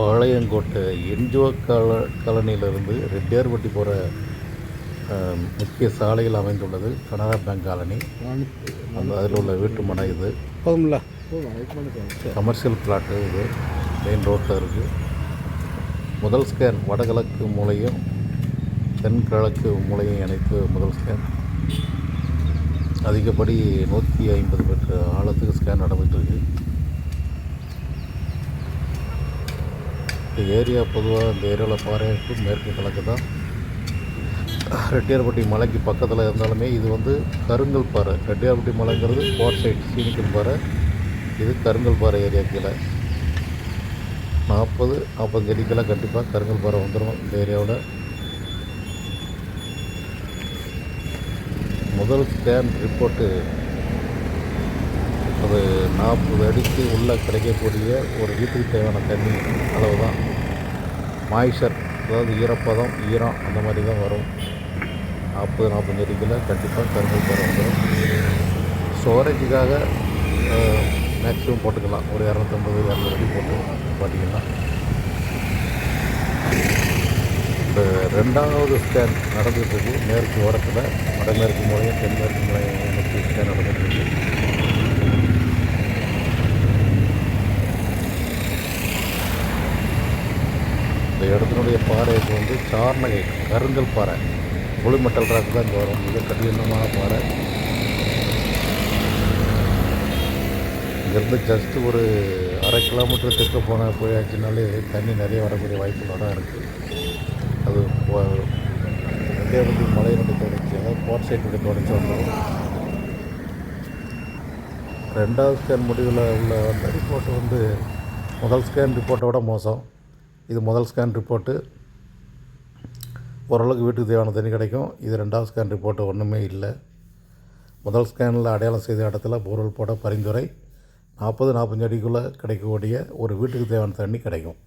Palayamkottai NGO கால காலனியிலிருந்து ரெட்டியார்பட்டி போகிற முக்கிய சாலையில் அமைந்துள்ளது கனரா பேங்க் காலனி. அந்த அதில் உள்ள வீட்டு மனை இது. கமர்ஷியல் பிளாட்டு இது. மெயின் ரோட்டில் இருக்குது முதல் ஸ்கேன் வடகிழக்கு மூலையும் தென்கிழக்கு மூலையும் இணைத்து முதல் ஸ்கேன். அதிகப்படி நூற்றி ஐம்பது மீட்டர் ஆழத்துக்கு ஸ்கேன் நடந்துகிட்ருக்கு இந்த ஏரியா பொதுவாக இந்த ஏரியாவில் பாறைக்கு மேற்கு கிழக்கு தான். ரெட்டியார்பட்டி மலைக்கு பக்கத்தில் இருந்தாலுமே இது வந்து கருங்கல் பாறை. ரெட்டியார்பட்டி மலைங்கிறது போர் சைட் சீனிக்கல் பாறை. இது கருங்கல் பாறை ஏரியா கீழே. நாற்பது நாற்பத்தஞ்சு அடிக்கெல்லாம் கண்டிப்பாக கருங்கல் பாறை வந்துடும் இந்த ஏரியாவில். முதல் ஸ்கேன் ரிப்போர்ட்டு அது நாற்பது அடிக்கு உள்ளே கிடைக்கக்கூடிய ஒரு வீட்டுக்கு தேவையான தண்ணி அளவு தான் மாய்ச்சர் அதாவது ஈரப்பதம் ஈரம் அந்த மாதிரி தான் வரும். நாற்பது நாற்பத்தஞ்சு டிகிரியில் கண்டிப்பாக கருங்கல் பாறை வந்துடும் ஸ்டோரேஜுக்காக மேக்ஸிமம் போட்டுக்கலாம். ஒரு இரநூத்தம்பது இரநூறு அடி போட்டு பார்த்தீங்கன்னா. இந்த ரெண்டாவது ஸ்கேன் நடந்துகிட்ருக்கு மேற்கு ஓரத்தில் வடமேற்கு மூலையும் தென்மேற்கு மூலையும் ஸ்கேன் நடந்துகிட்ருக்கு இந்த இடத்தினுடைய பாறைக்கு வந்து சார்நகை கருங்கல் பாறை. புளிமட்டல் மெட்டல் ராக் தான் இங்கே வரும். மிக கடினமான பாறை. இங்கேருந்து ஜஸ்ட்டு ஒரு அரை கிலோமீட்டர் தெற்க போனால் போயாச்சுனாலே தண்ணி நிறைய வரக்கூடிய வாய்ப்புகளோட இருக்குது அது ரெண்டாயிரத்தி மலையினுடைய தொடர்ச்சி. அதாவது போர்ட் சைட்டுடைய தொடர்ச்சி வந்துடும் ரெண்டாவது ஸ்கேன் முடிவில் உள்ள அந்த ரிப்போர்ட் வந்து முதல் ஸ்கேன் ரிப்போர்ட்டை விட மோசம். இது முதல் ஸ்கேன் ரிப்போர்ட்டு ஓரளவுக்கு வீட்டுக்கு தேவையான தண்ணி கிடைக்கும். இது ரெண்டாவது ஸ்கேன் ரிப்போர்ட்டு ஒன்றுமே இல்லை. முதல் ஸ்கேனில் அடையாளம் செய்த இடத்துல போர்வெல் போட பரிந்துரை. நாற்பது நாற்பஞ்சு அடிக்குள்ளே கிடைக்கக்கூடிய ஒரு வீட்டுக்கு தேவையான தண்ணி கிடைக்கும்.